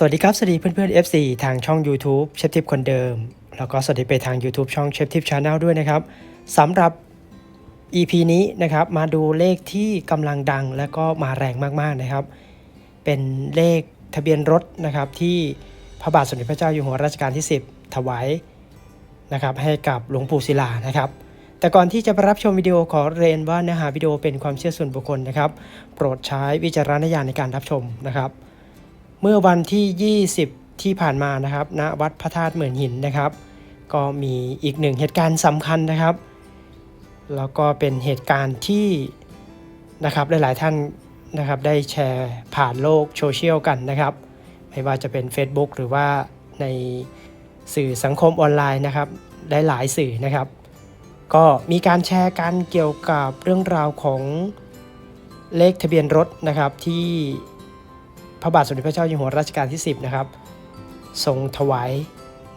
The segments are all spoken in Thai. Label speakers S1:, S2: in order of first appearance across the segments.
S1: สวัสดีครับ สวัสดีเพื่อนๆ FC ทางช่อง YouTube เชฟทิปคนเดิม แล้วก็สวัสดีไปทาง YouTube ช่องเชฟทิปชาแนลด้วยนะครับสำหรับ EP นี้นะครับมาดูเลขที่กำลังดังและก็มาแรงมากๆนะครับ เป็นเลขทะเบียนรถนะครับที่พระบาทสมเด็จพระเจ้าอยู่หัวรัชกาลที่ 10 ถวายนะครับให้กับหลวงปู่ศิลานะครับแต่ก่อนที่จะไปรับชมวิดีโอขอเรียนว่าเนื้อหาวิดีโอเป็นความเชื่อส่วนบุคคลนะครับ โปรดใช้วิจารณญาณในการรับชมนะครับ เมื่อวันที่ 20 ที่ผ่านมานะครับณวัดพระธาตุเหมือนหินนะครับ ก็มีอีกหนึ่งเหตุการณ์สำคัญนะครับ แล้วก็เป็นเหตุการณ์ที่นะครับหลาย ๆ ท่านนะครับได้แชร์ผ่านโลกโซเชียลกันนะครับ ไม่ว่าจะเป็น Facebook หรือว่าในสื่อสังคมออนไลน์นะครับได้หลายสื่อนะครับ ก็มีการแชร์กันเกี่ยวกับเรื่องราวของเลขทะเบียนรถนะครับที่ พระบาทสมเด็จพระเจ้าอยู่หัวรัชกาลที่ 10 นะครับ ทรงถวาย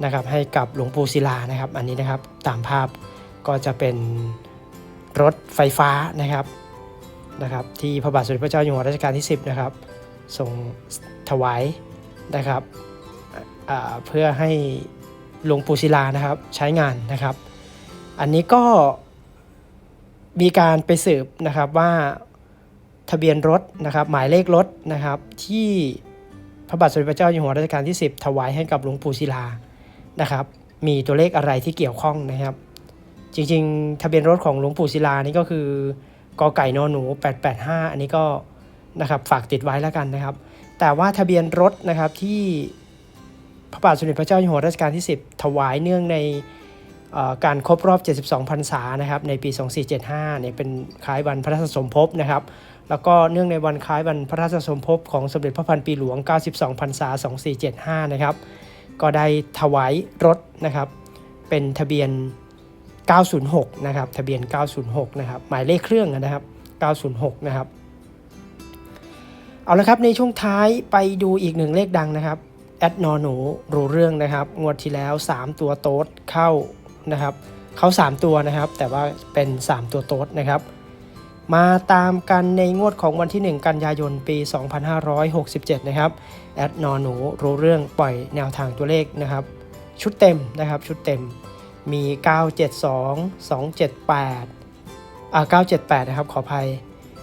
S1: นะครับให้กับหลวงปู่ศิลานะครับ อันนี้นะครับตามภาพก็จะเป็นรถไฟฟ้านะครับนะครับ ที่พระบาทสมเด็จพระเจ้าอยู่หัวรัชกาลที่ 10 นะครับทรงถวายนะครับเพื่อให้หลวงปู่ศิลานะครับใช้งานนะครับ อันนี้ก็มีการไปสืบนะครับว่า ทะเบียนรถนะครับ หมายเลขรถนะครับ ที่พระบาทสมเด็จพระเจ้าอยู่หัวรัชกาลที่ 10 ถวายให้กับหลวงปู่ศิลานะครับ มีตัวเลขอะไรที่เกี่ยวข้องนะครับ จริงๆ ทะเบียนรถของหลวงปู่ศิลานี่ก็คือกอไก่นอหนู 885 อันนี้ก็นะครับฝากติดไว้แล้วกันนะครับ แต่ว่าทะเบียนรถนะครับที่พระบาทสมเด็จพระเจ้าอยู่หัวรัชกาลที่ 10 ถวายเนื่องในการครบรอบ 72 พรรษานะครับในปี 2475เนี่ยเป็นคล้ายวันพระราชสมภพนะครับ แล้วก็เนื่องในวันคล้ายวันพระราชสมภพของสมเด็จพระพันปีหลวง 92พรรษา 2475 นะครับ ก็ได้ถวายรถนะครับ เป็นทะเบียน 906 นะครับ ทะเบียน 906 นะครับ หมายเลขเครื่องนะครับ 906 นะครับ เอาละครับ ในช่วงท้ายไปดูอีกหนึ่งเลขดังนะครับ แอดนอหนูรู้เรื่องนะครับ งวดที่แล้ว 3 ตัวโต๊ดเข้านะครับ เข้า 3 ตัวนะครับ แต่ว่าเป็น 3 ตัวโต๊ดนะครับ มาตามกันในงวดของวันที่ 1 กันยายนปี 2567 นะครับแอดนอนหนูรู้เรื่องปล่อยแนวทางตัวเลขนะครับ ชุดเต็มนะครับชุดเต็มมี 972 278อ่า978 นะครับ ขออภัย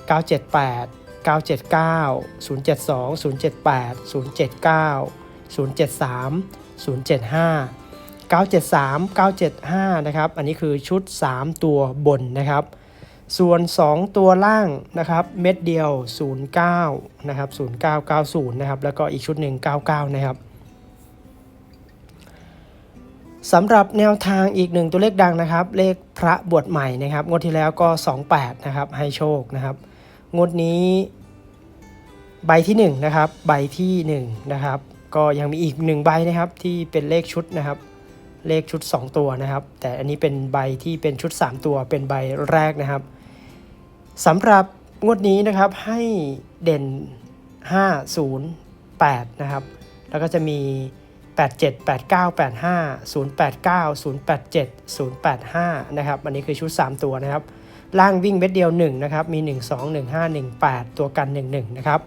S1: 978 979 072 078 079 073 075 973 975 นะครับ อันนี้คือชุด 3 ตัวบนนะครับ ส่วน 2 ตัวล่างนะครับเม็ดเดียว 09 นะครับ 0990 นะครับ แล้วก็อีกชุดหนึ่ง99 นะครับสำหรับแนวทางอีกหนึ่งตัวเลขดังนะครับ เลขพระบวชใหม่นะครับ งวดที่แล้วก็ 28 นะครับ ให้โชคนะครับ งวดนี้ใบที่ 1 นะครับ ใบทีหนึ่1 นะครับ ก็ยังมีอีก 1 ใบนะครับที่เป็นเลขชุดนะครับเลขชุด 2 ตัวนะครับ แต่อันนี้เป็นใบที่เป็นชุด 3 ตัวเป็นใบแรกนะครับ สำหรับงวดนี้นะครับให้เด่น 5 0 8 นะครับ แล้วก็จะมี 87 89 85 089 087 085 นะครับ อันนี้คือชุด 3 ตัวนะครับ ล่างวิ่งเม็ดเดียว 1 นะครับ มี 1 2 1 5 1 8 ตัวกัน 1 1 นะครับ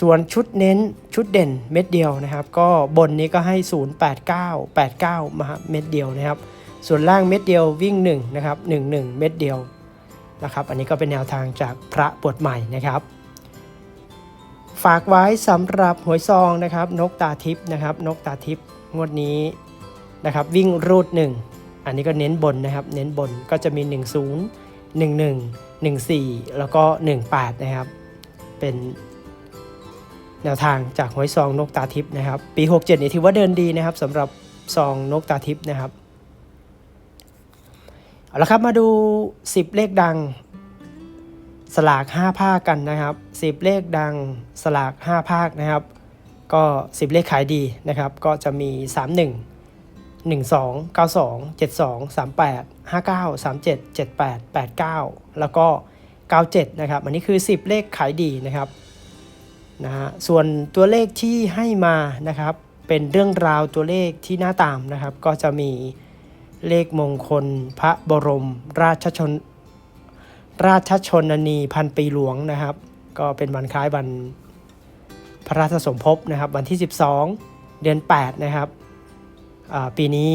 S1: ส่วนชุดเน้นชุดเด่นเม็ดเดียวนะครับ ก็บนนี้ก็ให้ 0 8 9 8 9 มาเม็ดเดียวนะครับ ส่วนล่างเม็ดเดียววิ่ง 1 นะครับ 1 1 เม็ดเดียว นะครับ อันนี้ก็เป็นแนวทางจากพระบทใหม่นะครับ ฝากไว้สำหรับหวยซองนะครับ นกตาทิพย์นะครับ นกตาทิพย์งวดนี้นะครับ วิ่งรูด 1 อันนี้ก็เน้นบนนะครับ เน้นบนก็จะมี 1 0 1 1 1 4 แล้วก็ 18 นะครับ เป็นแนวทางจากหวยซองนกตาทิพย์นะครับ ปี 67 นี่ถือว่าเดินดีนะครับสำหรับซองนกตาทิพย์นะครับ เอาละครับมาดู 10 เลขดัง สลาก 5 ภาคกันนะครับ 10 เลขดังสลาก 5 ภาคนะครับ ก็ 10 เลขขายดีนะครับ ก็จะมี 31 12 92 72 38 59 37 78 89 แล้วก็ 97 นะครับ อันนี้คือ 10 เลขขายดีนะครับนะฮะส่วนตัวเลขที่ให้มานะครับ เป็นเรื่องราวตัวเลขที่น่าตามนะครับ ก็จะมี เลขมงคล พระบรม ราชชน ราชชนนีพันปีหลวงนะครับ ก็เป็นวันคล้ายวันพระราชสมภพนะครับ วันที่ 12 เดือน 8 นะครับปีนี้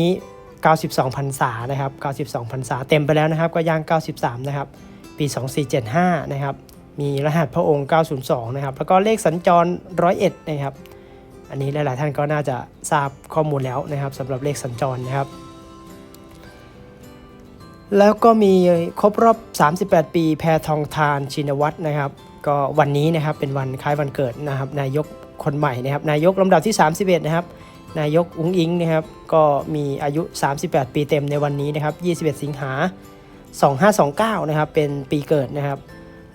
S1: 92พรรษานะครับ 92พรรษาเต็มไปแล้วนะครับ ก็ย่าง 93 นะครับ ปี 2475 นะครับ มีรหัสพระองค์ 902 นะครับ แล้วก็เลขสัญจร 101 นะครับ อันนี้หลาย ๆ ท่านก็น่าจะทราบข้อมูลแล้วนะครับสำหรับเลขสัญจรนะครับ แล้วก็มีครบรอบ 38 ปีแพทองทานชินวัตรนะครับ ก็วันนี้นะครับเป็นวันคล้ายวันเกิดนะครับ นายกคนใหม่นะครับนายกลำดับที่ 31 นะครับ นายกอุ้งอิงนะครับ ก็มีอายุ 38 ปีเต็มในวันนี้นะครับ 21 สิงหา 2529 นะครับ เป็นปีเกิดนะครับ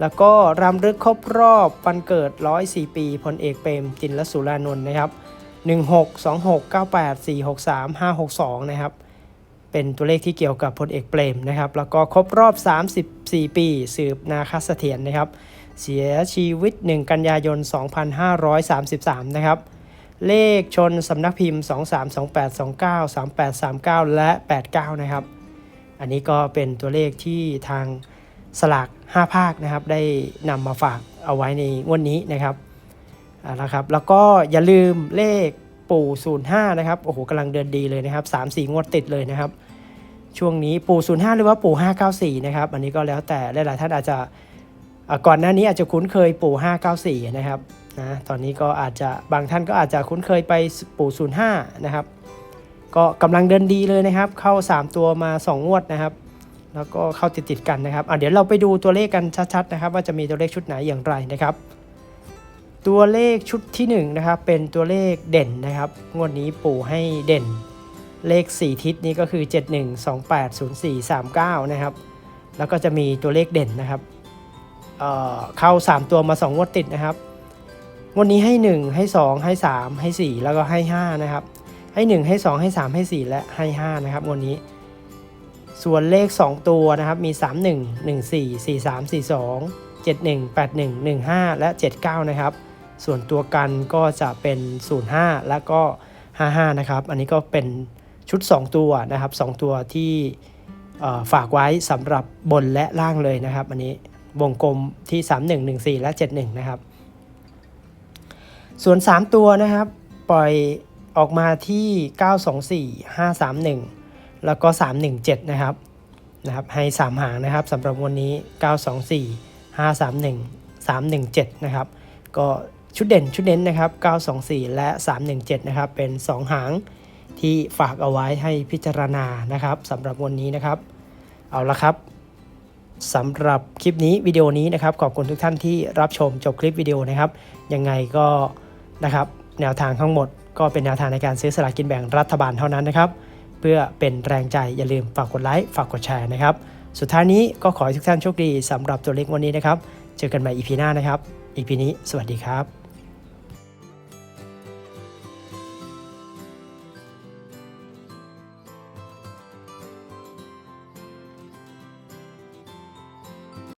S1: แล้วก็รำลึกครบรอบวันเกิด 104 ปีพลเอกเปรมจินลสุรานนท์นะครับ 162698463562 นะครับ เป็นตัวเลขที่เกี่ยวกับพลเอกเปรมนะครับ แล้วก็ครบรอบ 34 ปี สืบนาคเสถียรนะครับ เสียชีวิต 1 กันยายน 2533 นะครับ เลขชนสำนักพิมพ์ 232829 3839 และ 89 นะครับ อันนี้ก็เป็นตัวเลขที่ทางสลาก 5 ภาคนะครับ ได้นำมาฝากเอาไว้ในงวดนี้นะครับอ่านะครับ แล้วก็อย่าลืมเลข ปู่ 05 นะครับ โอ้โหกำลังเดินดีเลยนะครับ 3-4 งวดติดเลยนะครับ ช่วงนี้ปู่ 05 หรือว่าปู่ 594 นะครับ อันนี้ก็แล้วแต่หลายๆท่านอาจจะก่อนหน้านี้อาจจะคุ้นเคยปู่ 594 นะครับนะตอนนี้ก็อาจจะบางท่านก็อาจจะคุ้นเคยไปปู่ 05 นะครับ ก็กำลังเดินดีเลยนะครับ เข้า 3 ตัวมา 2 งวดนะครับ แล้วก็เข้าติดๆกันนะครับเดี๋ยวเราไปดูตัวเลขกันชัดๆนะครับ ว่าจะมีตัวเลขชุดไหนอย่างไรนะครับ ตัวเลขชุดที่1นะครับเป็นตัวเลขเด่นนะครับ งวดนี้ปู่ให้เด่นเลข 4 ทิศนี้ก็คือ 71 28 04 39 นะครับ แล้วก็จะมีตัวเลขเด่นนะครับเเข้า 3 ตัวมา 2 งวดติดนะครับ งวดนี้ให้ 1 ให้ 2 ให้ 3 ให้ 4 แล้วก็ให้ 5 นะครับ ให้ 1 ให้ 2 ให้ 3 ให้ 4 และให้ 5 นะครับ งวดนี้ ส่วนเลข 2 ตัวนะครับ มี 31 14 43 42 71 81 15 และ 79 นะครับ ส่วนตัวกันก็จะเป็น 05 แล้วก็ 55 นะครับ อันนี้ก็เป็นชุด 2 ตัวนะครับ 2 ตัวที่ฝากไว้สำหรับบนและล่างเลยนะครับ อันนี้วงกลมที่ 31 14 และ 71 นะครับ ส่วน 3 ตัวนะครับ ปล่อยออกมาที่ 924 531 แล้วก็ 317 นะครับนะครับให้ 3 หางนะครับสำหรับวันนี้ 924 531 317 นะครับ ก็ ชุดเด่นชุดเน้นนะครับ 924 และ 317 นะครับ เป็น 2 หางที่ฝากเอาไว้ให้พิจารณานะครับสำหรับวันนี้นะครับ เอาละครับสำหรับคลิปนี้วิดีโอนี้นะครับ ขอบคุณทุกท่านที่รับชมจบคลิปวิดีโอนะครับ ยังไงก็นะครับแนวทางทั้งหมด ก็เป็นแนวทางในการซื้อสลากกินแบ่งรัฐบาลเท่านั้นนะครับ เพื่อเป็นแรงใจอย่าลืมฝากกดไลค์ฝากกดแชร์นะครับ สุดท้ายนี้ก็ขอให้ทุกท่านโชคดีสำหรับตัวเลขวันนี้นะครับ เจอกันใหม่ EP หน้านะครับ EP นี้สวัสดีครับ